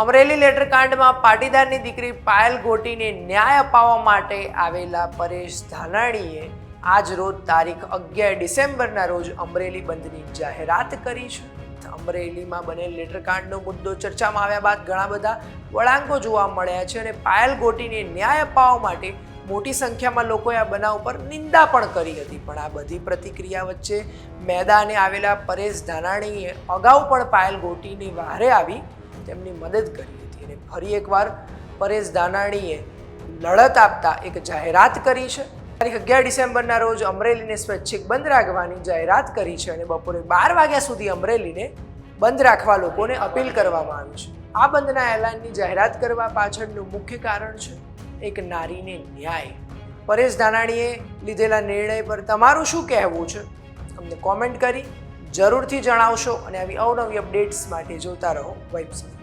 Amreli letter કાંડમાં પાટીદારની દીકરી પાયલ ઘોટીને ન્યાય અપાવવા માટે આવેલા પરેશ ધાનાણીએ આજ રોજ તારીખ અગિયાર ડિસેમ્બરના રોજ અમરેલી બંધની જાહેરાત કરી છે. અમરેલીમાં બનેલ લેટર કાંડનો મુદ્દો ચર્ચામાં આવ્યા બાદ ઘણા બધા વળાંકો જોવા મળ્યા છે અને પાયલ ગોટીને ન્યાય અપાવવા માટે મોટી સંખ્યામાં લોકોએ આ બનાવ પર નિંદા પણ કરી હતી. પણ આ બધી પ્રતિક્રિયા વચ્ચે મેદાને આવેલા પરેશ ધાનાણીએ અગાઉ પણ પાયલ ગોટીની વારે આવી તેમની મદદ કરી હતી અને ફરી એકવાર પરેશ દાનાણીએ લડત આપતા એક જાહેરાત કરી છે. તારીખ અગિયાર ડિસેમ્બરના રોજ અમરેલીને સ્વૈચ્છિક બંધ રાખવાની જાહેરાત કરી છે અને બપોરે બાર વાગ્યા સુધી અમરેલીને બંધ રાખવા લોકોને અપીલ કરવામાં આવી છે. આ બંધના એલાનની જાહેરાત કરવા પાછળનું મુખ્ય કારણ છે એક નારીને ન્યાય. પરેશ ધાનાણીએ લીધેલા નિર્ણય પર તમારું શું કહેવું છે? અમને કોમેન્ટ કરી જરૂરથી જણાવશો અને આવી અવનવી અપડેટ્સ માટે જોતા રહો વેબસાઇટ